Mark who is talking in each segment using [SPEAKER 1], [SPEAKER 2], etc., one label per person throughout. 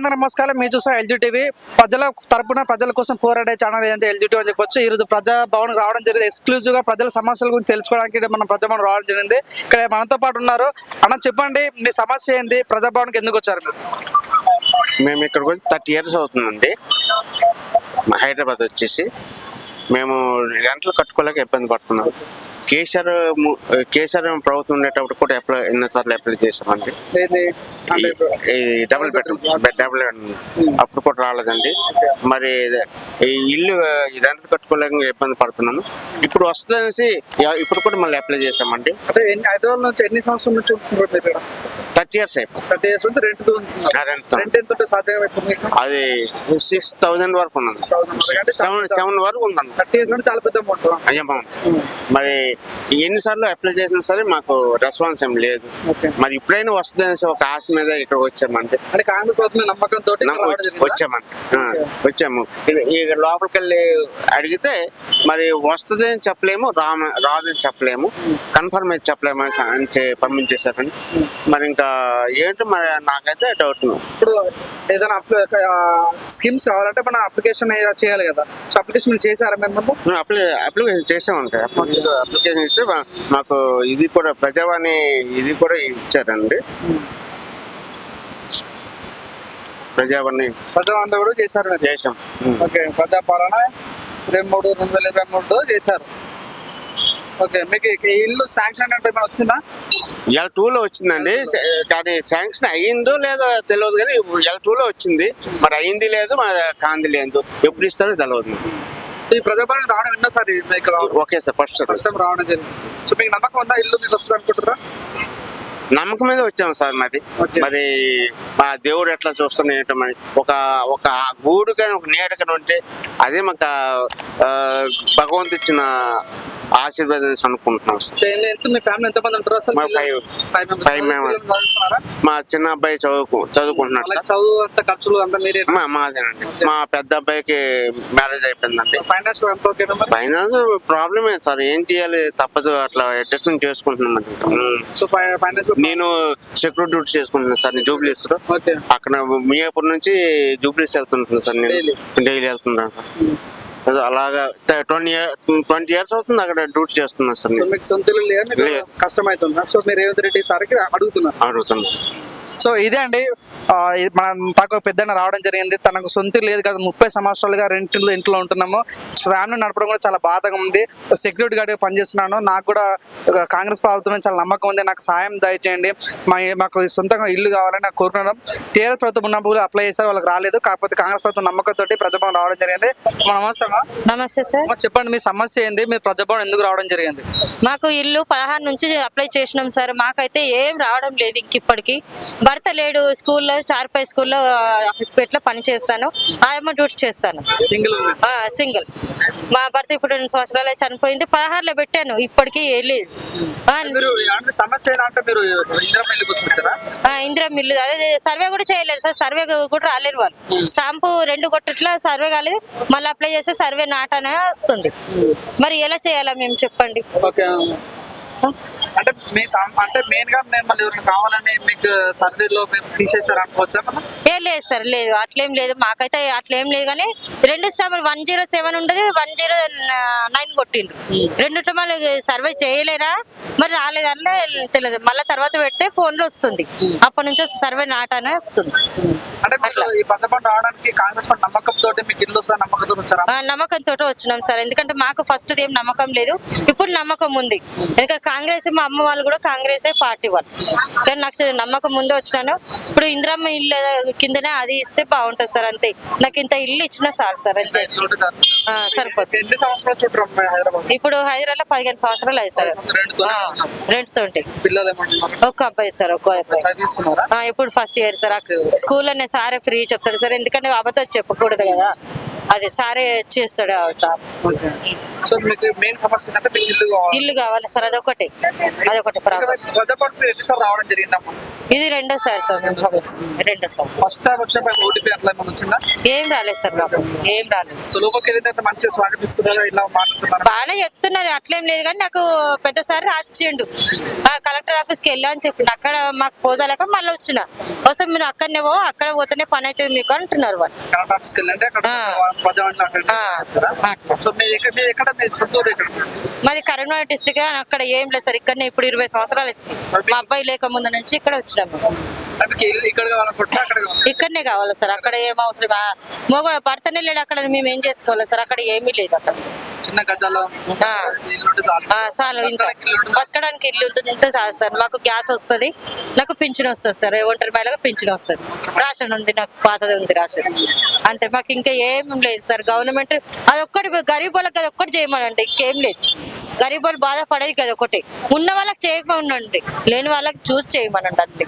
[SPEAKER 1] అందరూ నమస్కారం. మీరు చూసిన ఎల్జీ టీవీ. ప్రజల తరపున ప్రజల కోసం పోరాడే ఛానల్ ఏదంటే ఎల్జీ టీవీ అని చెప్పొచ్చు. ఈ రోజు ప్రజా భవన్ రావడం జరిగింది. ఎక్స్క్లూజివ్గా ప్రజల సమస్యల గురించి తెలుసుకోవడానికి ఇక్కడ మనం ప్రజాభవన్ రావడం జరిగింది. ఇక్కడ మనతో పాటు ఉన్నారు. అన్న చెప్పండి మీ సమస్య ఏంది? ప్రజాభవన్కి ఎందుకు వచ్చారు
[SPEAKER 2] మేము ఇక్కడికి వచ్చి థర్టీ ఇయర్స్ అవుతుందండి. హైదరాబాద్ వచ్చేసి. మేము రెంట్లు కట్టుకోలేక ఇబ్బంది పడుతున్నాం. కేసీఆర్ కేసీఆర్ ప్రభుత్వం ఉండేటప్పుడు కూడా అప్లై ఎన్నోసార్లు అప్లై చేసామండి డబుల్ బెడ్రూమ్ డబుల్ అప్పుడు కూడా రాలేదండి. మరి ఈ ఇల్లు ఈ రెంట్లు కట్టుకోలేక ఇబ్బంది పడుతున్నాము ఇప్పుడు వస్తుందనేసి ఇప్పుడు కూడా మళ్ళీ అప్లై చేసామండి
[SPEAKER 1] అంటే ఎన్ని హైదరాబాద్ నుంచి ఎన్ని సంవత్సరాల నుంచి ఉంటున్నారు
[SPEAKER 2] థర్టీ ఇయర్స్ అయిపోయింది
[SPEAKER 1] థర్టీ ఇయర్స్ నుంచి రెంట్. రెంట్ ఎంత ఉంటే
[SPEAKER 2] అది సిక్స్ థౌజండ్ వరకు ఉన్నది. సెవెన్ సెవెన్ వరకు ఉందండి.
[SPEAKER 1] థర్టీ ఇయర్స్ చాలా పెద్ద అమౌంట్
[SPEAKER 2] అయ్యమ్మ మరి ఎన్నిసార్లు అప్లై చేసినా సరే మాకు రెస్పాన్స్ ఏం లేదు. మరి ఇప్పుడైనా వస్తుందనేసి ఒక ఆశ మీద ఇక్కడ వచ్చామంటే
[SPEAKER 1] అంటే కాంగ్రెస్ ప్రభుత్వం నమ్మకం తోటి
[SPEAKER 2] నమ్మ- వచ్చామండి. వచ్చాము. ఇక- లోపలికి వెళ్ళి అడిగితే మరి వస్తుంది అని చెప్పలేము రామ రాదని చెప్పలేము. కన్ఫర్మ్ అయితే చెప్పలేము అని పంపించేశారని మరి ఇంకా ఏంటో మరి నాకైతే డౌట్
[SPEAKER 1] ఇప్పుడు ఏదైనా స్కీమ్స్ కావాలంటే మన అప్లికేషన్ చేయాలి కదా. సో అప్లికేషన్ చేశారా మేము
[SPEAKER 2] మేము అప్లై అప్లికేషన్ చేసామండి అప్లికేషన్ ఇస్తే మాకు ఇది కూడా ప్రజావాణి ఇది కూడా ఇచ్చారండి. ప్రజావాణి.
[SPEAKER 1] ప్రజావంతా కూడా చేశారు.
[SPEAKER 2] చేసాం
[SPEAKER 1] ఓకే ప్రజాపాలన ఇరవై మూడు రెండు వేల ఇరవై మూడు చేశారు. ఓకే మీకు ఈ ఇల్లు శాంక్షన్ అంటే ఏమైనా వచ్చిందా?
[SPEAKER 2] ఎల్ టూలో వచ్చిందండి. కానీ శాంక్షన్ అయ్యిందో లేదో తెలియదు కానీ ఎల్ టూలో వచ్చింది. మరి అయింది లేదు మరి కాంది లేదు. ఎప్పుడు ఇస్తారో తెలియదు
[SPEAKER 1] ఈ ప్రజాపాలన రావడం ఎన్నోసారి మీకు
[SPEAKER 2] okay sir first
[SPEAKER 1] first time రావడం జరిగింది. సో మీకు నమ్మకం ఉందా ఇల్లు మీకు వస్తుంది అనుకుంటారా
[SPEAKER 2] నమ్మకం మీద వచ్చాము సార్ మరి
[SPEAKER 1] Okay.
[SPEAKER 2] మరి మా దేవుడు ఎట్లా చూస్తున్నా ఏంటో మరి ఒక ఒక గూడు కానీ ఒక నీడ కానీ ఉంటే అదే మాకు ఆ, భగవంతు ఇచ్చిన ఆశీర్వాదం అనుకుంటున్నాం సార్?
[SPEAKER 1] మీ
[SPEAKER 2] చిన్న అబ్బాయి చదువుకు చదువుకుంటున్నాడు సార్.
[SPEAKER 1] చదువు అంత ఖర్చులు అంతా మీరే
[SPEAKER 2] మా మాదేనండి. మా పెద్ద అబ్బాయికి మ్యారేజ్ అయిపోయిందండి.
[SPEAKER 1] ఫైనాన్స్
[SPEAKER 2] ఫైనాన్స్ ప్రాబ్లమే సార్. ఏం చేయాలి? తప్పదు. అట్లా అడ్జస్ట్మెంట్ చేసుకుంటున్నాను నేను సెక్యూరిటీ డ్యూటీ చేసుకుంటున్నాను సార్. జూబ్లీస్ అక్కడ మియాపూర్ నుంచి జూబ్లీస్ వెళ్తుంటాను సార్ నేను. డైలీ వెళ్తున్నాను అలాగా ట్వంటీ ట్వంటీ ఇయర్స్ అవుతుంది అక్కడ డ్యూటీ చేస్తున్నాను సార్
[SPEAKER 1] మీకు సొంత. కష్టం అవుతుందా సో మీరు రేవంత్ రెడ్డి సార్కి అడుగుతున్నారు.
[SPEAKER 2] అడుగుతున్నాను
[SPEAKER 1] సో ఇదే అండి. మన తక్కువ పెద్దన్న రావడం జరిగింది. తనకు సొంత లేదు కదా ముప్పై సంవత్సరాలుగా రెంట్ ఇంట్లో ఉంటున్నాము. ఫ్యామిలీ నడపడం కూడా చాలా బాధగా ఉంది. సెక్యూరిటీ గార్డ్గా పనిచేస్తున్నాను. నాకు కూడా కాంగ్రెస్ ప్రభుత్వం చాలా నమ్మకం ఉంది. నాకు సాయం దయచేయండి. మా మాకు సొంతంగా ఇల్లు కావాలని నాకు కోరుకున్నాం టీఆర్ఎస్ ప్రభుత్వం ఉన్నప్పుడు అప్లై చేస్తారు వాళ్ళకి రాలేదు. కాకపోతే కాంగ్రెస్ ప్రభుత్వం నమ్మకంతో ప్రజాభవన్ రావడం జరిగింది. నమస్తే
[SPEAKER 3] సార్.
[SPEAKER 1] చెప్పండి మీ సమస్య ఏంది? మీరు ప్రజాభవన్ ఎందుకు రావడం జరిగింది?
[SPEAKER 3] మాకు ఇల్లు పదహారు నుంచి అప్లై చేసినాం సార్. మాకైతే ఏం రావడం లేదు ఇంక ఇప్పటికి. భర్త లేడు స్కూల్లో చార్పై స్కూల్లో ఆఫీస్ పేట్లో పని చేస్తాను. ఆయమ్మ డ్యూటీ చేస్తాను.
[SPEAKER 1] సింగిల్
[SPEAKER 3] మా భర్త ఇప్పుడు రెండు సంవత్సరాలు చనిపోయింది. పదహారులో పెట్టాను. ఇప్పటికి
[SPEAKER 1] మీరు ఇందిరా
[SPEAKER 3] మిల్లు అదే సర్వే కూడా చేయలేదు సార్. సర్వే కూడా రాలేరు వాళ్ళు. స్టాంపు రెండు కొట్టట్లా సర్వే కాలేదు. మళ్ళీ అప్లై చేస్తే సర్వే నాట్ అనే వస్తుంది మరి ఎలా చేయాలా మేము చెప్పండి?
[SPEAKER 1] అంటే మీ అంటే మెయిన్గా మిమ్మల్ని ఎవరైనా కావాలని మీకు సర్వేలో మేము తీసేసారు అనుకోవచ్చా?
[SPEAKER 3] ఏ లేదు సార్ లేదు. అట్లేం లేదు. మాకైతే అట్లేం లేదు కానీ రెండు స్టాంపులు వన్ జీరో సెవెన్ ఉండదు వన్ జీరో నైన్ కొట్టిండు రెండు మళ్ళీ సర్వే చేయలేరా మరి రాలేదన్నా తెలియదు మళ్ళీ తర్వాత పెడితే ఫోన్లో వస్తుంది. అప్పటి నుంచి సర్వే నాట్ అనే వస్తుంది
[SPEAKER 1] నమ్మకం తోటి నమ్మకంతో
[SPEAKER 3] వచ్చినాం సార్. ఎందుకంటే మాకు ఫస్ట్ ఏం నమ్మకం లేదు. ఇప్పుడు నమ్మకం ఉంది. ఎందుకంటే కాంగ్రెస్ మా అమ్మ వాళ్ళు కూడా కాంగ్రెస్ పార్టీ వాళ్ళు కానీ నాకు నమ్మకం ముందే వచ్చినాను. ఇప్పుడు ఇందిరమ్మ ఇల్లు కిందనే అది ఇస్తే బాగుంటుంది సార్ అంతే. నాకు ఇంత ఇల్లు ఇచ్చినా చాలు సార్ అంతే. సరిపోతుంది. ఇప్పుడు హైదరాబాద్? లో పదిహేను సంవత్సరాలు అయ్యి సార్.
[SPEAKER 1] ఏమంటున్నారు
[SPEAKER 3] ఒక్క అబ్బాయి సార్ ఒక్క అబ్బాయి. ఇప్పుడు ఫస్ట్ ఇయర్ సార్. స్కూల్లోనే సారే ఫ్రీ చెప్తాడు సార్. ఎందుకంటే అబద్ధం చెప్పకూడదు కదా. అది సారే చేస్తాడు సార్.
[SPEAKER 1] సో మీకు మెయిన్ సమస్య ఏంటంటే మీకు ఇల్లు కావాలి
[SPEAKER 3] ఇల్లు కావాలి సార్ అదొకటి అదొకటి ప్రాబ్లం
[SPEAKER 1] భద్రపాటు మీరు ఎన్నిసార్లు రావడం జరిగిందమ్మా
[SPEAKER 3] ఇది రెండోసారి సార్ రెండోసారి
[SPEAKER 1] ఫస్ట్ టైం వచ్చినప్పుడు ఓటీపీ అట్లా ఏమైనా వచ్చిందా
[SPEAKER 3] ఏం రాలేదు సార్ మాకు ఏం రాలేదు
[SPEAKER 1] సో లోపలికి మంచిగా స్వాగతిస్తున్నారు ఇలా మాట్లాడుతున్నారు
[SPEAKER 3] బాగానే చెప్తున్నారు అట్లేం లేదు కానీ నాకు పెద్ద సార్ రాసిచ్చిండు కలెక్టర్ ఆఫీస్కి వెళ్ళా అని చెప్పిండు అక్కడ మాకు పోజాలేక మళ్ళీ వచ్చిన వస్తే మీరు అక్కడనే పో అక్కడ పోతేనే పని అవుతుంది మీకు అంటున్నారు వాళ్ళు
[SPEAKER 1] కరెంట్ ఆఫీస్కి వెళ్ళండి అక్కడ
[SPEAKER 3] మాది కరీంనగర్ డిస్ట్రిక్ట్ అక్కడ ఏం లేదు సార్ ఇక్కడనే ఇప్పుడు ఇరవై సంవత్సరాలు. మా అబ్బాయి లేక ముందు నుంచి ఇక్కడ వచ్చినాము. ఇక్కడనే కావాలి సార్ అక్కడ ఏం అవసరం మగ భర్తనే లేడు అక్కడ మేము ఏం చేసుకోవాలి సార్ అక్కడ ఏమీ లేదు అక్కడ.
[SPEAKER 1] చిన్న గజాల ఉంటే చాలు
[SPEAKER 3] ఇంత బతకడానికి ఇల్లు ఉంటుంది ఇంత చాలు సార్. మాకు గ్యాస్ వస్తుంది నాకు పింఛన్ వస్తుంది సార్. ఒంటరి మహిళగా పింఛన్ వస్తుంది. రాషన్ ఉంది నాకు పాతది ఉంది రాషన్. అంతే మాకు ఇంకా ఏం లేదు సార్. గవర్నమెంట్ అదొక్కటి గరీబ్ వాళ్ళకి అది ఒక్కటి చేయమనండి. ఇంకేం లేదు. గరీబ్ వాళ్ళు బాధపడేది కదా ఒకటి. ఉన్న వాళ్ళకి చేయమనండి. లేని వాళ్ళకి చూసి చేయమనండి అంతే.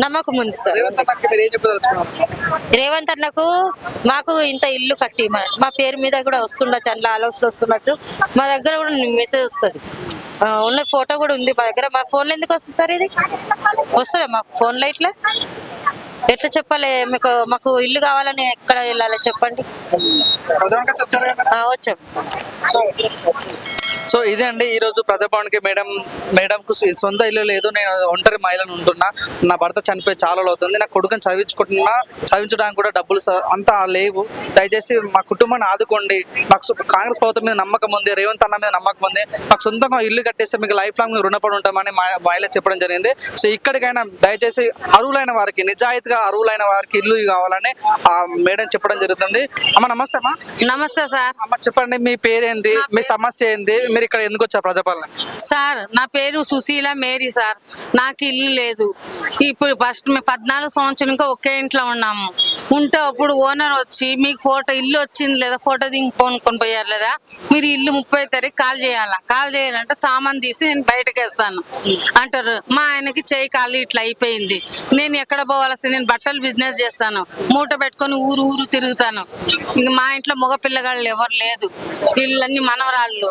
[SPEAKER 1] నమ్మకం
[SPEAKER 3] ఉంది? సార్.
[SPEAKER 1] రేవంత్ అన్నకి
[SPEAKER 3] మాకు ఇంత ఇల్లు కట్టి మా పేరు మీద కూడా వస్తుండొచ్చు అందులో ఆలోచనలు వస్తుండొచ్చు. మా దగ్గర కూడా మెసేజ్ వస్తుంది. ఉన్న ఫోటో కూడా ఉంది మా దగ్గర. మా ఫోన్లో ఎందుకు వస్తుంది సార్ ఇది? వస్తుందా మా ఫోన్లో ఇట్లా? ఎట్లా చెప్పాలి? మీకు మాకు ఇల్లు కావాలని ఎక్కడ వెళ్ళాలి చెప్పండి? వచ్చాం
[SPEAKER 1] సో ఇదే అండి. ఈరోజు ప్రజాభవన్కి మేడం మేడంకు సొంత ఇల్లు లేదు. నేను ఒంటరి మహిళను ఉంటున్నా. నా భర్త చనిపోయి చాలా అవుతుంది నా కొడుకుని చదివించుకుంటున్నా. చదివించడానికి కూడా డబ్బులు స- అంతా లేవు. దయచేసి మా కుటుంబాన్ని ఆదుకోండి. మాకు కాంగ్రెస్ ప్రభుత్వం మీద నమ్మకం ఉంది. రేవంత్ అన్న మీద నమ్మకం ఉంది. మాకు సొంతంగా ఇల్లు కట్టేస్తే మీకు లైఫ్ లాంగ్ రుణపడి ఉంటామని మా మహిళ చెప్పడం జరిగింది. సో ఇక్కడికైనా దయచేసి అరువులైన వారికి నిజాయితీగా అరువులైన వారికి ఇల్లు కావాలని ఆ మేడం చెప్పడం జరుగుతుంది. అమ్మ నమస్తే అమ్మా.
[SPEAKER 4] నమస్తే సార్.
[SPEAKER 1] అమ్మ చెప్పండి మీ పేరేంది? మీ సమస్య ఏంది? మీరు ఇక్కడ ఎందుకు వచ్చారు ప్రజాపాలన?
[SPEAKER 4] సార్ నా పేరు సుశీల మేరీ సార్. నాకు ఇల్లు లేదు. ఇప్పుడు ఫస్ట్ మేము పద్నాలుగు సంవత్సరం ఇంకా ఒకే ఇంట్లో ఉన్నాము. ఉంటే అప్పుడు ఓనర్ వచ్చి మీకు ఫోటో ఇల్లు వచ్చింది లేదా? ఫోటో దిగి కొనుక్కొని పోయారు లేదా? మీరు ఇల్లు ముప్పై తారీఖు కాల్ చేయాలా? కాల్ చేయాలంటే సామాన్ తీసి నేను బయటకు వేస్తాను. అంటారు మా ఆయనకి చేయి కాలు ఇట్లా అయిపోయింది. నేను ఎక్కడ పోవాల్సింది? నేను బట్టలు బిజినెస్ చేస్తాను. మూట పెట్టుకొని ఊరు ఊరు తిరుగుతాను. ఇంక మా ఇంట్లో మగ పిల్లగాళ్ళు ఎవరు లేదు. వీళ్ళన్నీ మనవరాళ్ళు.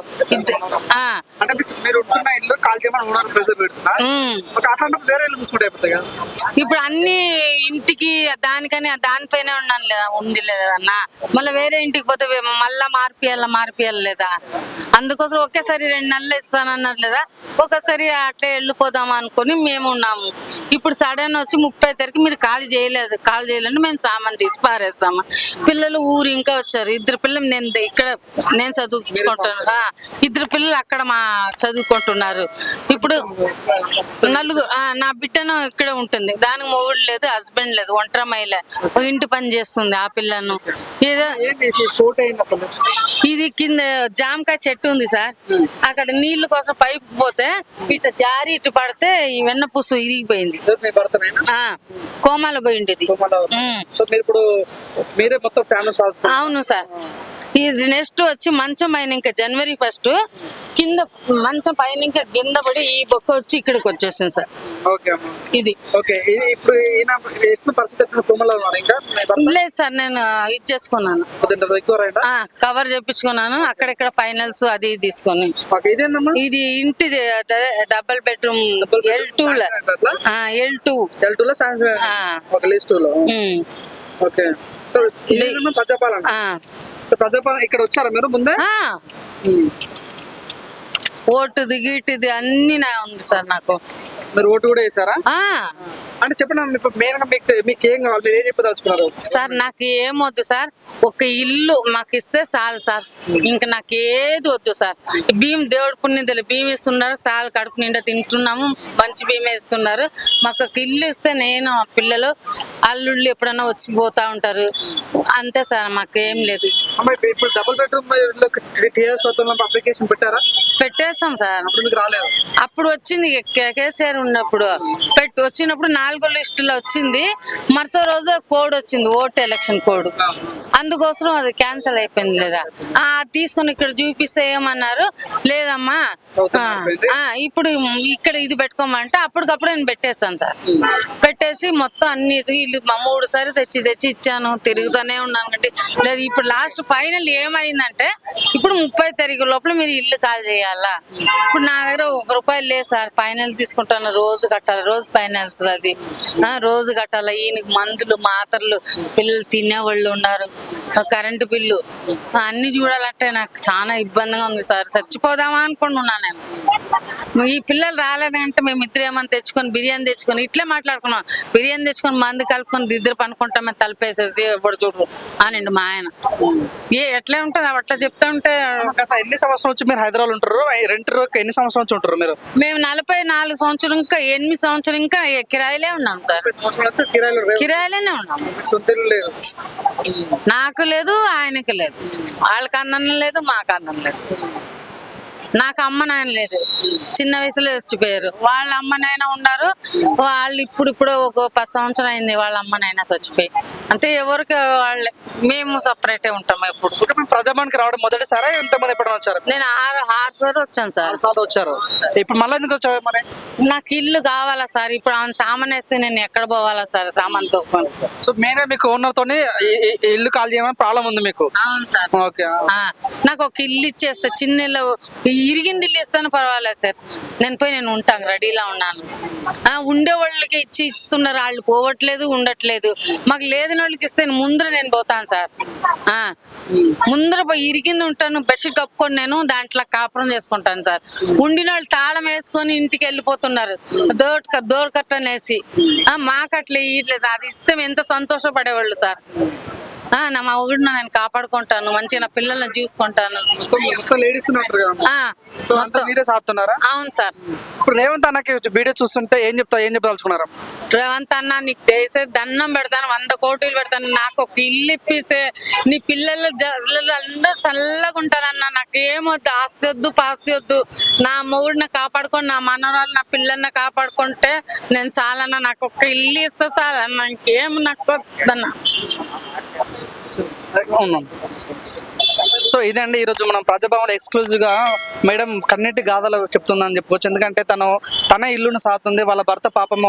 [SPEAKER 4] ఇప్పుడు అన్ని ఇంటికి దానికని దానిపైనే ఉన్నాను లేదా ఉంది లేదా అన్న. మళ్ళీ వేరే ఇంటికి పోతే మళ్ళా మార్పియాల మార్పియాలి లేదా? అందుకోసం ఒకేసారి రెండు నెలలు ఇస్తానన్నారు లేదా? ఒకసారి అట్లే వెళ్ళిపోదాం అనుకొని మేము ఉన్నాము. ఇప్పుడు సడన్ వచ్చి ముప్పై తారీఖు మీరు కాల్ చేయలేదు కాల్ చేయలేదు మేము సామాన్ తీసి పారేస్తాము. పిల్లలు ఊరు ఇంకా వచ్చారు. ఇద్దరు పిల్లలు నేను ఇక్కడ నేను చదువుకుంటాను ఇద్దరు పిల్లలు అక్కడ మా చదువుకుంటున్నారు. ఇప్పుడు నలుగురు ఆ, నా బిడ్డను ఇక్కడే ఉంటుంది. దానికి మొగుడు లేదు హస్బెండ్ లేదు ఒంటరి మహిళ ఇంటి పని చేస్తుంది ఆ పిల్లను. ఏదో ఇది కింద జామకాయ చెట్టు ఉంది సార్. అక్కడ నీళ్ళు కోసం పైపు పోతే ఇటు జారి ఇటు పడితే ఈ వెన్న పుసు ఇరిగిపోయింది. కోమ ఇది ఉమ్.
[SPEAKER 1] సో మీరు ఇప్పుడు మీరే మొత్తం ఫ్యామిలీ
[SPEAKER 4] అవును సార్. ఇది నెక్స్ట్ వచ్చి మంచం పైన ఇంకా జనవరి ఫస్ట్ కింద మంచం పైన ఇంకా కింద పడి ఈ బొక్క వచ్చి ఇక్కడికి వచ్చేసింది సార్. ఇది.
[SPEAKER 1] ఓకే ఇది ఇప్పుడు
[SPEAKER 4] లేదు సార్ నేను ఇది చేసుకున్నాను. కవర్ చేపించుకున్నాను. అక్కడెక్కడ ఫైనల్స్ అది తీసుకొని. ఇది ఇంటిది double bedroom L two L two
[SPEAKER 1] L two లో ఓకే ప్రజాపాలన ఇక్కడ వచ్చారా మీరు ముందే?
[SPEAKER 4] ఓటుది గీటుది అన్ని నా ఉంది సార్ నాకు.
[SPEAKER 1] మీరు ఓటు కూడా వేసారా? అంటే చెప్పండి మీకు మీకు ఏం కావాలి? మీరు ఏం చెప్పదలుచుకున్నారు?
[SPEAKER 4] సార్ నాకు ఏమొద్దు సార్. ఒక ఇల్లు మాకు ఇస్తే చాలు సార్. ఇంకా నాకు ఏది వద్దు సార్. బియ్యం దేవుడు పుణ్యతలు బియ్యం ఇస్తున్నారు చాలు కడుపు నిండా తింటున్నాము. మంచి బియ్యం ఇస్తున్నారు. మాకు ఒక ఇల్లు ఇస్తే నేను పిల్లలు అల్లుళ్ళు ఎప్పుడన్నా వచ్చి పోతా ఉంటారు. అంతే సార్ మాకు ఏం లేదు
[SPEAKER 1] ఇప్పుడు- డబుల్ బెడ్రూమ్ అప్లికేషన్ పెట్టారా?
[SPEAKER 4] పెట్టేస్తాం సార్.
[SPEAKER 1] అప్పుడు మీకు రాలేదు?
[SPEAKER 4] అప్పుడు వచ్చింది కేసీఆర్ ఉన్నప్పుడు. పెట్టి వచ్చినప్పుడు నా నాలుగో లిస్టులో వచ్చింది. మరుసటి రోజు కోడ్ వచ్చింది ఓట్ ఎలక్షన్ కోడ్. అందుకోసం అది క్యాన్సిల్ అయిపోయింది లేదా? ఆ, తీసుకొని ఇక్కడ చూపిస్తే ఏమన్నారు? లేదమ్మా. ఇప్పుడు ఇక్కడ ఇది పెట్టుకోమంటే అప్పటికప్పుడు నేను పెట్టేస్తాను సార్. పెట్టేసి మొత్తం అన్ని ఇది ఇల్లు మూడు సార్లు తెచ్చి తెచ్చి ఇచ్చాను. తిరుగుతూనే ఉన్నాను అంటే లేదు ఇప్పుడు లాస్ట్ ఫైనల్ ఏమైందంటే ఇప్పుడు ముప్పై తారీఖు లోపల మీరు ఇల్లు కాల్ చేయాలా? ఇప్పుడు నా దగ్గర ఒక రూపాయలు లేదు సార్. ఫైనల్ తీసుకుంటాను రోజు కట్టాలి రోజు ఫైనాన్స్ అది. రోజు కట్టాలి? ఈయనకి మందులు మాత్రలు పిల్లలు తినేవాళ్ళు ఉన్నారు. Current bill. అన్ని చూడాలంటే నాకు చాలా ఇబ్బందిగా ఉంది సార్. చచ్చిపోదామా అనుకుంటున్నాను నేను. ఈ పిల్లలు రాలేదంటే మేము ఇద్దరు ఏమని తెచ్చుకొని బిర్యానీ తెచ్చుకొని ఇట్లే మాట్లాడుకున్నాం. బిర్యానీ తెచ్చుకొని మంది కలుపుకొని ఇద్దరు పనుకుంటామే తలుపేసేసి ఎప్పుడు చూడరు అనండి మా ఆయన. ఏ ఎట్లా ఉంటుంది? అట్లా చెప్తా ఉంటే
[SPEAKER 1] గత ఎన్ని సంవత్సరాల నుంచి మీరు హైదరాబాద్ ఉంటారు? రెంట్ ఎన్ని సంవత్సరాల నుంచి ఉంటారు మీరు?
[SPEAKER 4] మేము నలభై నాలుగు సంవత్సరం ఇంకా ఎనిమిది సంవత్సరం ఇంకా కిరాయిలే ఉన్నాం సార్.
[SPEAKER 1] కిరాయిలు.
[SPEAKER 4] కిరాయిలోనే ఉన్నాం. నాకు లేదు ఆయనకి లేదు. వాళ్ళకి అందం లేదు మాకు అందం లేదు. నాకు అమ్మ నాయన లేదు. చిన్న వయసులో చచ్చిపోయారు. వాళ్ళ అమ్మ నాయన ఉన్నారు. వాళ్ళు ఇప్పుడు ఇప్పుడు ఒక పది సంవత్సరం అయింది వాళ్ళ అమ్మ నాయన చచ్చిపోయి. అంతే ఎవరికి వాళ్ళే. మేము సపరేటే ఉంటాం ఎప్పుడు.
[SPEAKER 1] ఇప్పుడు ప్రజాభవన్కి రావడం మొదటిసారా? ఎంతమంది ఎప్పుడైనా వచ్చారు?
[SPEAKER 4] నేను ఆరు ఆరు సార్లు వచ్చాను సార్.
[SPEAKER 1] సార్లు వచ్చారు. ఇప్పుడు మళ్ళీ ఎందుకు వచ్చారు మరి?
[SPEAKER 4] నాకు ఇల్లు కావాలా సార్? ఇప్పుడు ఆమె సామాన్ వేస్తే నేను ఎక్కడ పోవాలా సార్? సామాన్ తోకొని
[SPEAKER 1] సో మెయిన్ మీకు ఓనర్ తోని ఇల్లు కాల్ చేయమని ప్రాబ్లం ఉంది మీకు?
[SPEAKER 4] అవును సార్.
[SPEAKER 1] ఓకే.
[SPEAKER 4] నాకు ఒక ఇల్లు ఇచ్చేస్తే చిన్న ఇల్లు ఇరిగింది ఇల్లు ఇస్తాను పర్వాలేదు సార్. నేను పోయి నేను ఉంటాను రెడీలా ఉన్నాను. ఆ, ఉండే వాళ్ళకి ఇచ్చి ఇస్తున్నారు. వాళ్ళు పోవట్లేదు ఉండట్లేదు. మాకు లేదని వాళ్ళకి ఇస్తే ముందర నేను పోతాను సార్. ముందర పోయి ఇరిగింది ఉంటాను బెడ్షీట్ కప్పుకొని నేను దాంట్లో కాపురం చేసుకుంటాను సార్. ఉండిన వాళ్ళు తాళం వేసుకొని ఇంటికి వెళ్ళిపోతున్నారు. డోర్ దోర్ కట్టనేసి మాకు అట్లా ఇయ్యట్లేదు. అది ఇస్తే ఎంత సంతోషపడేవాళ్ళు సార్. నా మా ఊడిన నేను కాపాడుకుంటాను. మంచిగా నా పిల్లల్ని చూసుకుంటాను.
[SPEAKER 1] మొత్తం మీరే సాగుతున్నారా?
[SPEAKER 4] అవును సార్.
[SPEAKER 1] ఇప్పుడు రేవంత్ అన్నకి వీడియో చూస్తుంటే ఏం చెప్తా ఏం చెప్పదలుచుకున్నారా?
[SPEAKER 4] రేవంత్ అన్న నీకు దేశే దండం పెడతాను. వంద కోట్లు పెడతాను. నాకు ఒక ఇల్లు ఇప్పిస్తే నీ పిల్లలు అందరూ చల్లగా ఉంటారన్న. నాకు ఏమొద్దు ఆస్తి వద్దు పాస్తి వద్దు. నా మొగుడిని కాపాడుకొని నా మనవరాలు నా పిల్లల్ని కాపాడుకుంటే నేను చాలన్న. నాకు ఒక ఇల్లు ఇస్తే చాలన్న. ఇంకేం నాకు వద్దన్న.
[SPEAKER 1] అవును సో ఇదండి ఈరోజు మనం ప్రజాభవన్ ఎక్స్క్లూజివ్గా మేడం కన్నీటి గాథలు చెప్తుందని చెప్పుకోవచ్చు. ఎందుకంటే తను తన ఇల్లును సాగుతుంది వాళ్ళ భర్త పాపం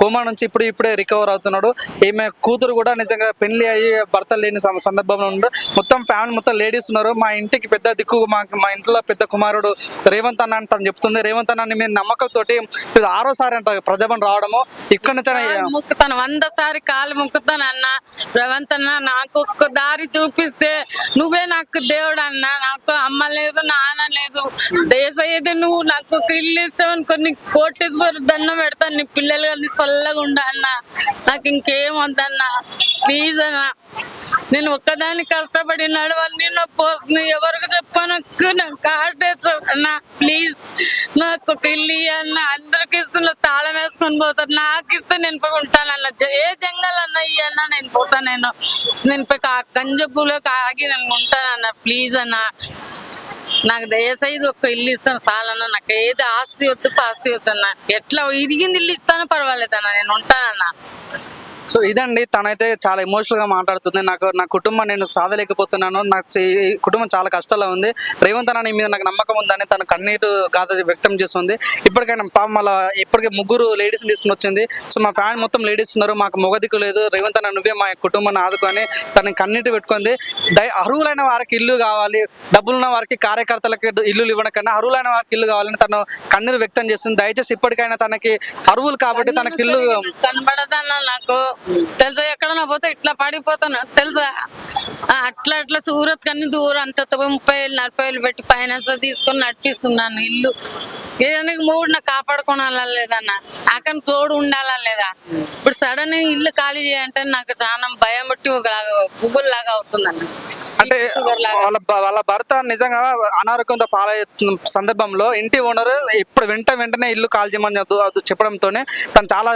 [SPEAKER 1] కోమా నుంచి ఇప్పుడు ఇప్పుడే రికవర్ అవుతున్నాడు. ఈమె కూతురు కూడా నిజంగా పెళ్ళి అయ్యి భర్త లేని సందర్భంలో ఉన్నారు మొత్తం ఫ్యామిలీ మొత్తం లేడీస్ ఉన్నారు. మా ఇంటికి పెద్ద దిక్కు మా మా ఇంట్లో పెద్ద కుమారుడు రేవంత్ అన్న అని తను చెప్తుంది. రేవంత్ అన్న మీద నమ్మకంతో ఇది ఆరోసారి అంట ప్రజాభవన్ రావడము. ఇక్కడ నుంచి
[SPEAKER 4] వంద సారి కాలు మొక్కుతాను అన్న. రేవంత్ అన్న నాకు ఒక్క దారి చూపిస్తే నువ్వే నాకు దేవుడు అన్న నాకు అమ్మ లేదు నాన్న లేదు. దేశ నువ్వు నాకు ఒక ఇల్లు ఇస్తావు కొన్ని నీకు దండం పెడతాను నీ పిల్లలు కానీ చల్లగా ఉండన్న నాకు ఇంకేం వద్దన్న. ప్లీజ్ అన్న. నేను ఒక్కదాన్ని కష్టపడి నడవాలి నేను వస్తుంది ఎవరికి చెప్పను? నాకు కాటేస్తావు అన్న ప్లీజ్. నాకు ఒక ఇల్లు ఇయ్యన్న అందరికి ఇస్తున్న తాళం వేసుకొని పోతారు. నాకు ఇస్తే నేను పోయి ఉంటానన్న. జ- ఏ జంగల్ అన్న ఇయ్యన్న నేను పోతా నేను. నేను పోయి కంజగులో ఆగి నేను ఉంటానన్న ప్లీజ్ అన్న. నాకు దయసైదు ఒక్క ఇల్లు ఇస్తాను చాలన్న. నాకు ఏది ఆస్తి వద్దు పాస్తి వద్దన్న. ఎట్లా ఇరిగింది ఇల్లు ఇస్తాను పర్వాలేదన్న నేను ఉంటానన్నా.
[SPEAKER 1] సో ఇదండి తనైతే చాలా ఎమోషనల్గా మాట్లాడుతుంది. నాకు నా కుటుంబం నేను సాధలేకపోతున్నాను. ఈ కుటుంబం చాలా కష్టాల్లో ఉంది. రేవంత్ అన్న నీ మీద నాకు నమ్మకం ఉందని తన కన్నీరు గాథ వ్యక్తం చేస్తుంది. ఇప్పటికైనా పాపం మళ్ళీ ఇప్పటికే ముగ్గురు లేడీస్ తీసుకుని వచ్చింది. సో మా ఫ్యాన్ మొత్తం లేడీస్ ఉన్నారు. మాకు మొగదిక్కు లేదు. రేవంత్ అన్న నువ్వే మా కుటుంబాన్ని ఆదుకొని తన కన్నీటి పెట్టుకుంది. దయ అర్హులైన వారికి ఇల్లు కావాలి. డబ్బులున్న వారికి కార్యకర్తలకి ఇల్లు ఇవ్వడం కన్నా అర్హులైన వారికి ఇల్లు కావాలని తను కన్నీరు వ్యక్తం చేస్తుంది. దయచేసి ఇప్పటికైనా తనకి అర్హులు కాబట్టి తనకి ఇల్లు
[SPEAKER 4] కనబడదన్న నాకు. తెలుసా? ఎక్కడన్నా పోతే ఇట్లా పడిపోతాను. తెలుసా? అట్లా అట్లా సూరత్ కన్నీ దూరం అంత ముప్పై వేలు నలభై వేలు పెట్టి ఫైనాన్స్ తీసుకొని నడిపిస్తున్నాను ఇల్లు. ఏదైనా మూడు నాకు కాపాడుకోవాలా లేదన్న? అక్కడ తోడు ఉండాలా లేదా? ఇప్పుడు సడన్ ఇల్లు ఖాళీ చేయంటే నాకు చాలా భయం బట్టి ఒక గుగ్గులు లాగా అవుతుందన్న
[SPEAKER 1] అంటే వాళ్ళ వాళ్ళ భర్త నిజంగా అనారోగ్యంతో పాలయ్యే సందర్భంలో ఇంటి ఓనర్ ఇప్పుడు వెంట వెంటనే ఇల్లు కాల్ చేయమని అది- అది చెప్పడంతోనే తను చాలా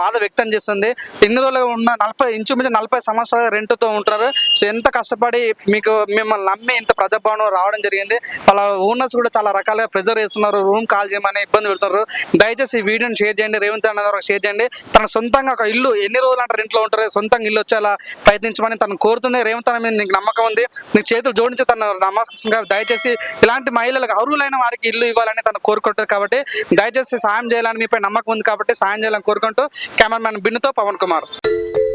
[SPEAKER 1] బాధ వ్యక్తం చేస్తుంది. ఇన్ని రోజులు ఉన్న నలభై ఇంచుమించు నలభై సంవత్సరాల రెంట్తో ఉంటున్నారు. సో ఎంత కష్టపడి మీకు మిమ్మల్ని నమ్మి ఇంత ప్రజాభవనం రావడం జరిగింది. వాళ్ళ ఓనర్స్ కూడా చాలా రకాలుగా ప్రెజర్ చేస్తున్నారు రూమ్ కాల్ చేయమని ఇబ్బంది పెడుతున్నారు. దయచేసి ఈ వీడియోని షేర్ చేయండి. రేవంత్ అన్న గారు షేర్ చేయండి. తన సొంతంగా ఒక ఇల్లు ఎన్ని రోజులు అంటారు ఇంట్లో ఉంటారు సొంతంగా ఇల్లు వచ్చేలా ప్రయత్నించమని తను కోరుతుంది. రేవంత్ అన్న మీద నీకు నమ్మకం ఉంది. నీకు చేతులు జోడించి తన నమ్మకంగా దయచేసి ఇలాంటి మహిళలకు అర్హులైన వారికి ఇల్లు ఇవ్వాలని తను కోరుకుంటారు కాబట్టి దయచేసి సాయం చేయాలని మీపై నమ్మకం ఉంది కాబట్టి సాయం చేయాలని కోరుకుంటూ కెమెరామెన్ బిన్నుతో పవన్ కుమార్. Thank you.